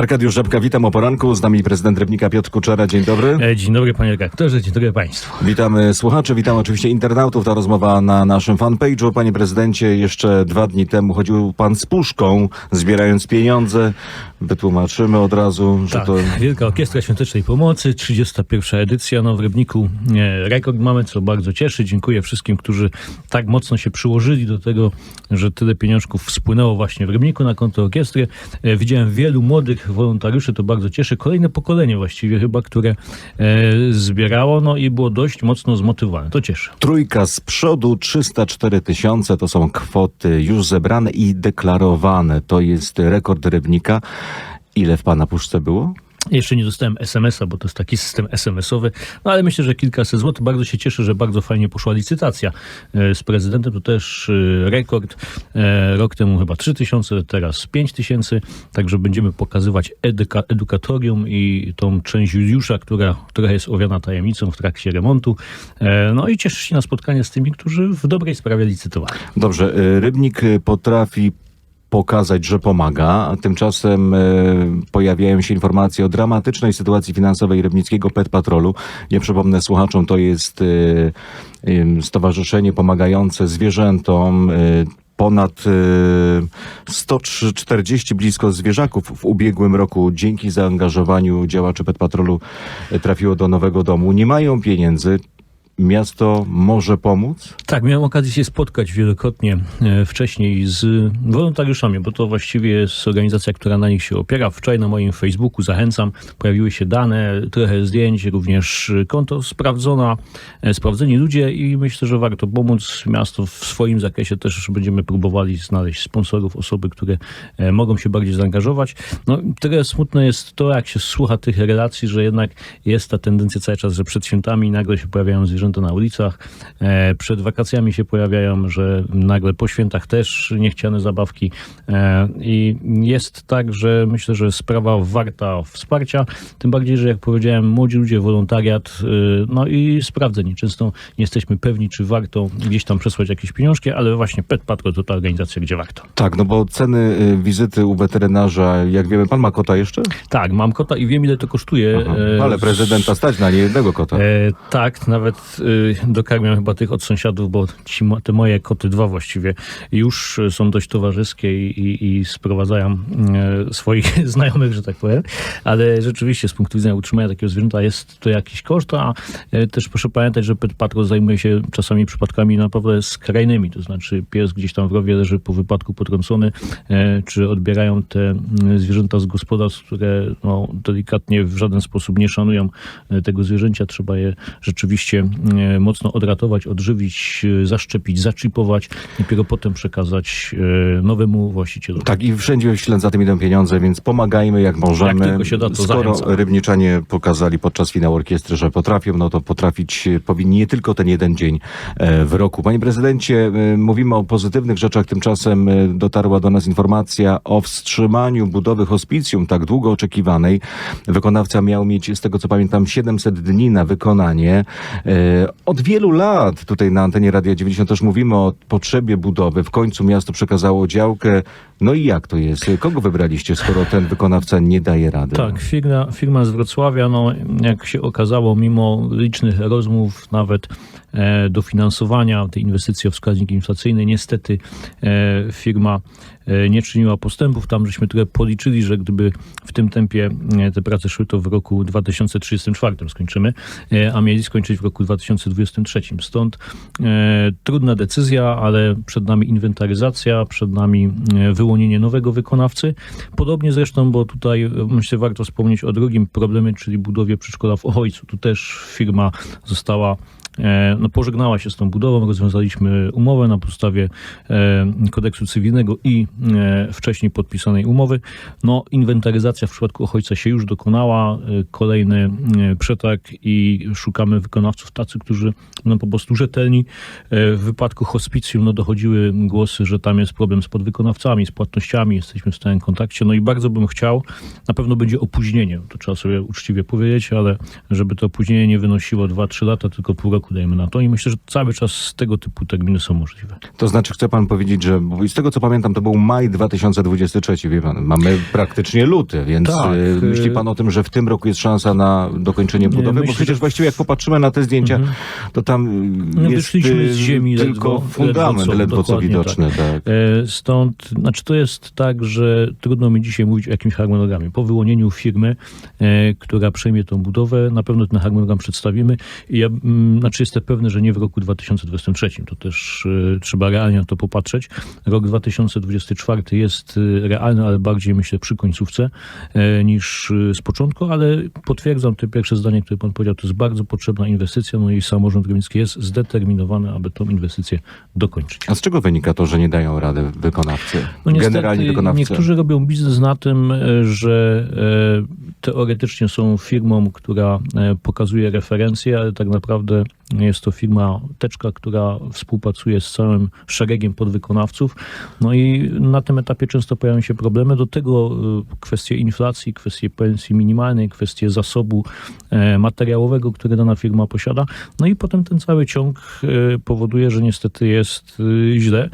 Arkadiusz Żabka, witam o poranku. Z nami prezydent Rybnika Piotr Kuczera. Dzień dobry. E, Dzień dobry panie redaktorze, dzień dobry państwu. Witamy słuchaczy, witam oczywiście internautów. Ta rozmowa na naszym fanpage'u. Panie prezydencie, jeszcze dwa dni temu chodził pan z puszką, zbierając pieniądze. Wytłumaczymy od razu, że Tak, to... Wielka Orkiestra Świątecznej Pomocy, 31. edycja, no w Rybniku e, rekord mamy, co bardzo cieszy. Dziękuję wszystkim, którzy tak mocno się przyłożyli do tego, że tyle pieniążków spłynęło właśnie w Rybniku na konto orkiestry. E, Widziałem wielu młodych wolontariuszy, to bardzo cieszy. Kolejne pokolenie właściwie chyba, które e, zbierało, no i było dość mocno zmotywowane. To cieszy. Trójka z przodu, 304 tysiące, to są kwoty już zebrane i deklarowane. To jest rekord Rybnika. Ile w pana puszce było? Jeszcze nie dostałem SMS-a, bo to jest taki system SMS-owy, no ale myślę, że kilkaset złotych. Bardzo się cieszę, że bardzo fajnie poszła licytacja e, z prezydentem. To też e, rekord. E, Rok temu chyba 3 tysiące, teraz 5 tysięcy. Także będziemy pokazywać eduka- edukatorium i tą część Juliusza, która, która jest owiana tajemnicą w trakcie remontu. No i cieszę się na spotkanie z tymi, którzy w dobrej sprawie licytowali. Dobrze, Rybnik potrafi pokazać, że pomaga, a tymczasem y, pojawiają się informacje o dramatycznej sytuacji finansowej Rybnickiego Pet Patrolu. Nie przypomnę słuchaczom, to jest y, stowarzyszenie pomagające zwierzętom. Y, Ponad y, 140 blisko zwierzaków w ubiegłym roku dzięki zaangażowaniu działaczy Pet Patrolu trafiło do nowego domu. Nie mają pieniędzy. Miasto może pomóc? Tak, miałem okazję się spotkać wielokrotnie e, wcześniej z wolontariuszami, bo to właściwie jest organizacja, która na nich się opiera. Wczoraj na moim Facebooku zachęcam, pojawiły się dane, trochę zdjęć, również konto sprawdzona, e, sprawdzeni ludzie i myślę, że warto pomóc. Miasto w swoim zakresie też będziemy próbowali znaleźć sponsorów, osoby, które e, mogą się bardziej zaangażować. No, tyle smutne jest to, jak się słucha tych relacji, że jednak jest ta tendencja cały czas, że przed świętami nagle się pojawiają zwierzęta na ulicach, e, przed wakacjami się pojawiają, że nagle po świętach też niechciane zabawki e, i jest tak, że myślę, że sprawa warta wsparcia, tym bardziej, że jak powiedziałem, młodzi ludzie, wolontariat, e, no i sprawdzeni. Często nie jesteśmy pewni, czy warto gdzieś tam przesłać jakieś pieniążki, ale właśnie Pet Patrol to ta organizacja, gdzie warto. Tak, no bo ceny y, wizyty u weterynarza, jak wiemy, pan ma kota jeszcze? Tak, mam kota i wiem, ile to kosztuje. Aha, ale prezydenta stać na nie jednego kota. E, tak, nawet e, dokarmiam chyba tych od sąsiadów, bo ci, te moje koty, dwa właściwie, już e, są dość towarzyskie i, i, i sprowadzają e, swoich znajomych, że tak powiem. Ale rzeczywiście z punktu widzenia utrzymania takiego zwierzęta jest to jakiś koszt, a też proszę pamiętać, że Pet zajmuje się czasami przypadkami naprawdę skrajnymi, to znaczy pies gdzieś tam w rowie leży po wypadku potrącony, czy odbierają te zwierzęta z gospodarstw, które no, delikatnie w żaden sposób nie szanują tego zwierzęcia. Trzeba je rzeczywiście mocno odratować, odżywić, e, zaszczepić, zaczipować, dopiero potem przekazać e, nowemu właścicielowi. Tak, i wszędzie w ślad za tym idą pieniądze, więc pomagajmy jak możemy. Jak tylko się da, to Skoro zachęcam. rybniczanie pokazali podczas finału orkiestry, że potrafią, no to potrafić e, powinni nie tylko ten jeden dzień e, w roku. Panie prezydencie, e, mówimy o pozytywnych rzeczach, tymczasem e, dotarła do nas informacja o wstrzymaniu budowy hospicjum, tak długo oczekiwanej. Wykonawca miał mieć, z tego co pamiętam, 700 dni na wykonanie. E, Od wielu lat tutaj na antenie Radia 90 też mówimy o potrzebie budowy. W końcu miasto przekazało działkę. No i jak to jest? Kogo wybraliście, skoro ten wykonawca nie daje rady? Tak, firma, firma z Wrocławia, no, jak się okazało, mimo licznych rozmów, nawet dofinansowania tej inwestycji o wskaźnik inflacyjny, niestety e, firma e, nie czyniła postępów. Tam żeśmy trochę policzyli, że gdyby w tym tempie e, te prace szły, to w roku 2034 skończymy, e, a mieli skończyć w roku 2023. Stąd e, trudna decyzja, ale przed nami inwentaryzacja, przed nami e, wyłonienie nowego wykonawcy. Podobnie zresztą, bo tutaj e, myślę warto wspomnieć o drugim problemie, czyli budowie przedszkola w Ochojcu. Tu też firma została e, no, pożegnała się z tą budową, rozwiązaliśmy umowę na podstawie e, kodeksu cywilnego i e, wcześniej podpisanej umowy. No, inwentaryzacja w przypadku Ochojca się już dokonała, e, kolejny e, przetarg i szukamy wykonawców tacy, którzy będą po prostu rzetelni. E, W wypadku hospicjum no, dochodziły głosy, że tam jest problem z podwykonawcami, z płatnościami, jesteśmy w stałym kontakcie. No i bardzo bym chciał, na pewno będzie opóźnienie, to trzeba sobie uczciwie powiedzieć, ale żeby to opóźnienie nie wynosiło 2-3 lata, tylko pół roku roku, dajemy na to i myślę, że cały czas tego typu terminy są możliwe. To znaczy, chce pan powiedzieć, że bo z tego co pamiętam, to był maj 2023, wie pan, mamy praktycznie luty, więc Tak, y, y- myśli pan o tym, że w tym roku jest szansa na dokończenie budowy? bo myślę, przecież że- właściwie jak popatrzymy na te zdjęcia, to tam No, jest wyszliśmy y, z ziemi tylko ledwo- fundament ledwo co, ledwo co dokładnie widoczny. Tak. E, Stąd, znaczy to jest tak, że trudno mi dzisiaj mówić o jakimś harmonogramie. Po wyłonieniu firmy, e, która przejmie tą budowę, na pewno ten harmonogram przedstawimy. I ja, mm, znaczy jestem pewny, że nie w roku 2023. To też e, trzeba realnie na to popatrzeć. Rok 2024 jest e, realny, ale bardziej myślę przy końcówce e, niż z początku, ale potwierdzam te pierwsze zdanie, które pan powiedział, to jest bardzo potrzebna inwestycja, no i samorząd górnicki jest zdeterminowany, aby tą inwestycję dokończyć. A z czego wynika to, że nie dają rady wykonawcy? No niestety, Generalnie wykonawcy. niektórzy robią biznes na tym, że teoretycznie są firmą, która pokazuje referencje, ale tak naprawdę jest to firma teczka, która współpracuje z całym szeregiem podwykonawców. No i na tym etapie często pojawiają się problemy. Do tego e, kwestie inflacji, kwestie pensji minimalnej, kwestie zasobu e, materiałowego, który dana firma posiada. No i potem ten cały ciąg e, powoduje, że niestety jest e, źle.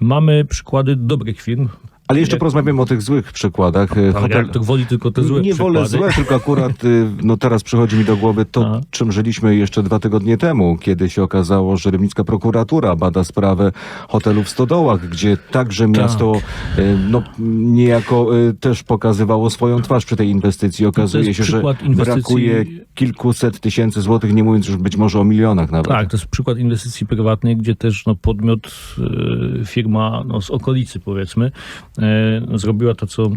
Mamy przykłady dobrych firm. Ale jeszcze porozmawiamy o tych złych przykładach. Y, Pan redaktor woli tylko te złe nie przykłady. wolę złe, tylko akurat y, no teraz przychodzi mi do głowy to, A. czym żyliśmy jeszcze dwa tygodnie temu, kiedy się okazało, że rybnicka prokuratura bada sprawę hotelu w Stodołach, gdzie także miasto y, no, niejako też pokazywało swoją twarz przy tej inwestycji. Okazuje się, że inwestycji- brakuje kilkuset tysięcy złotych, nie mówiąc już być może o milionach nawet. Tak, to jest przykład inwestycji prywatnej, gdzie też no, podmiot, e, firma no, z okolicy powiedzmy, e, zrobiła to, co e,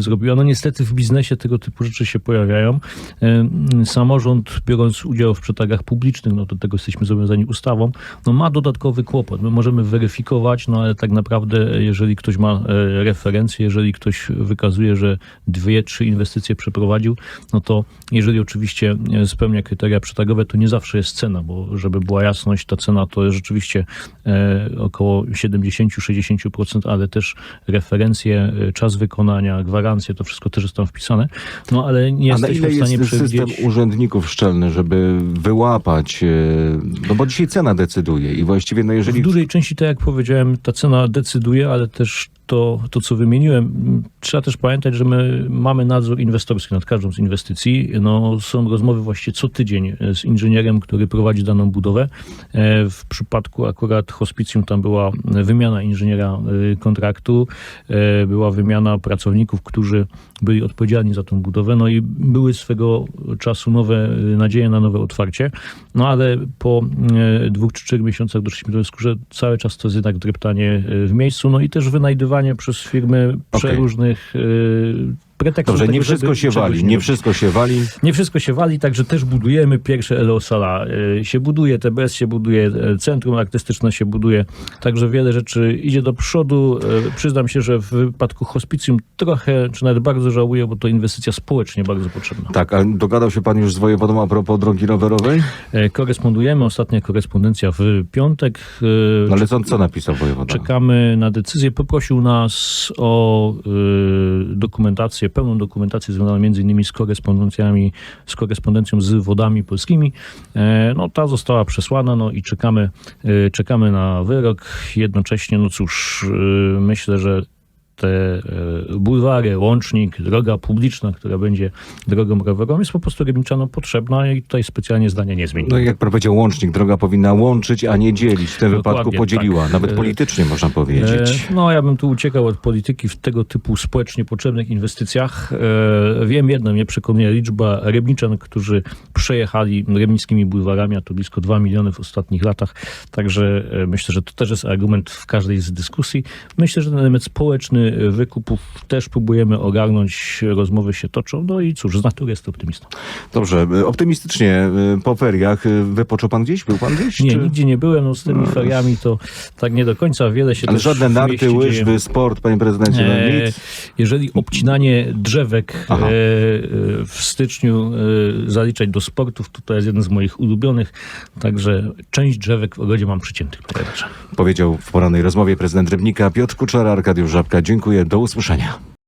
zrobiła. No niestety w biznesie tego typu rzeczy się pojawiają. E, samorząd, biorąc udział w przetargach publicznych, no do tego jesteśmy zobowiązani ustawą, no ma dodatkowy kłopot. My możemy weryfikować, no ale tak naprawdę, jeżeli ktoś ma e, referencje, jeżeli ktoś wykazuje, że dwie, trzy inwestycje przeprowadził, no to jeżeli oczywiście e, spełnia kryteria przetargowe, to nie zawsze jest cena, bo żeby była jasność, ta cena to jest rzeczywiście e, około 70-60%, ale też referencje, e, czas wykonania, gwarancje, to wszystko też jest tam wpisane. No ale nie A na jesteśmy w stanie jest system przewidzieć... urzędników szczelny, żeby wyłapać, y, no bo dzisiaj cena decyduje i właściwie no jeżeli W dużej części, tak jak powiedziałem, ta cena decyduje, ale też to, to, co wymieniłem, trzeba też pamiętać, że my mamy nadzór inwestorski nad każdą z inwestycji. No, są rozmowy właściwie co tydzień e, z inżynierem, który prowadzi daną budowę. E, W przypadku akurat hospicjum tam była wymiana inżyniera e, kontraktu, była wymiana pracowników, którzy byli odpowiedzialni za tą budowę, no i były swego czasu nowe e, nadzieje na nowe otwarcie, no ale po e, dwóch czy trzech miesiącach doszliśmy do wniosku, że cały czas to jest jednak dreptanie e, w miejscu, no i też wynajdywanie przez firmy przeróżnych e, pretekstów. Dobrze, do nie tego, wszystko się wali, nie nie wszystko się wali. Nie wszystko się wali, także też budujemy pierwsze Eleosala. y, Się buduje, TBS się buduje, y, Centrum Artystyczne się buduje, także wiele rzeczy idzie do przodu. Y, Przyznam się, że w wypadku hospicjum trochę, czy nawet bardzo żałuję, bo to inwestycja społecznie bardzo potrzebna. Tak, a dogadał się pan już z wojewodą a propos drogi rowerowej? Korespondujemy, ostatnia korespondencja w piątek. No ale co, co napisał wojewoda? Czekamy na decyzję. Poprosił nas o y, dokumentację, pełną dokumentację związaną innymi z korespondencjami, z korespondencją z wodami polskimi. E, no ta została przesłana, no i czekamy, y, czekamy na wyrok. Jednocześnie, no cóż, y, myślę, że te y, bulwary, łącznik, droga publiczna, która będzie drogą rowerową, jest po prostu rybniczanom potrzebna i tutaj specjalnie zdania nie zmieni. No i jak pan powiedział, łącznik, droga powinna łączyć, a nie dzielić. W tym Dokładnie, wypadku podzieliła, tak. nawet E, politycznie można powiedzieć. E, No, ja bym tu uciekał od polityki w tego typu społecznie potrzebnych inwestycjach. E, Wiem jedno, mnie przekonuje liczba rybniczan, którzy przejechali rybnickimi bulwarami, a to blisko 2 miliony w ostatnich latach. Także e, myślę, że to też jest argument w każdej z dyskusji. Myślę, że ten element społeczny wykupów też próbujemy ogarnąć, rozmowy się toczą. No i cóż, z natury jest optymistą. Dobrze, optymistycznie e, po feriach e, wypoczął pan gdzieś? Był pan gdzieś? Nie, czy- nigdzie nie byłem, no z tymi feriami to tak nie do końca wiele się Ale żadne narty, mieście dzieje. łyżwy, sport, panie prezydencie, no E, nic. Jeżeli obcinanie drzewek Aha. e, w styczniu e, zaliczać do sportów, to to jest jeden z moich ulubionych. Także część drzewek w ogrodzie mam przyciętych. Powiedział w porannej rozmowie prezydent Rybnika Piotr Kuczara, Arkadiusz Żabka. Dziękuję, do usłyszenia.